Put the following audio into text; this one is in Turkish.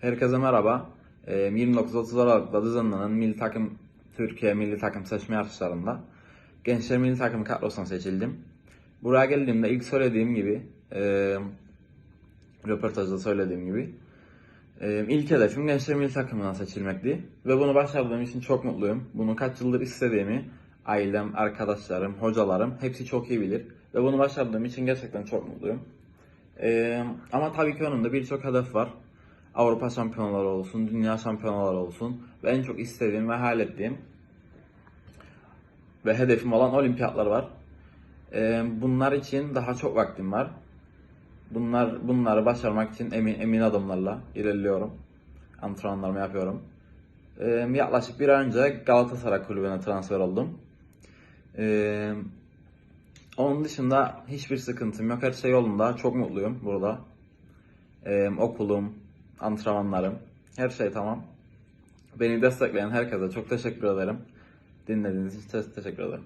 Herkese merhaba. Ee, 29-30 Aralık'ta düzenlenen milli takım Türkiye milli takım seçme yarışlarında Gençler Milli Takım kadrosuna seçildim. Buraya geldiğimde ilk söylediğim gibi, e, röportajda söylediğim gibi, e, ilk hedefim Gençler Milli Takımına seçilmekti. Ve bunu başardığım için çok mutluyum. Bunu kaç yıldır istediğimi ailem, arkadaşlarım, hocalarım hepsi çok iyi bilir. Ve bunu başardığım için gerçekten çok mutluyum. Ee, ama tabii ki önümde birçok hedef var. Avrupa şampiyonaları olsun, dünya şampiyonaları olsun ve en çok istediğim ve hayal ettiğim ve hedefim olan olimpiyatlar var. Ee, bunlar için daha çok vaktim var. Bunlar bunları başarmak için emin emin adımlarla ilerliyorum. Antrenmanlarımı yapıyorum. Ee, yaklaşık bir ay önce Galatasaray kulübüne transfer oldum. Ee, onun dışında hiçbir sıkıntım yok. Her şey yolunda. Çok mutluyum burada. Okulum, antrenmanlarım, her şey tamam. Beni destekleyen herkese çok teşekkür ederim. Dinlediğiniz için te- teşekkür ederim.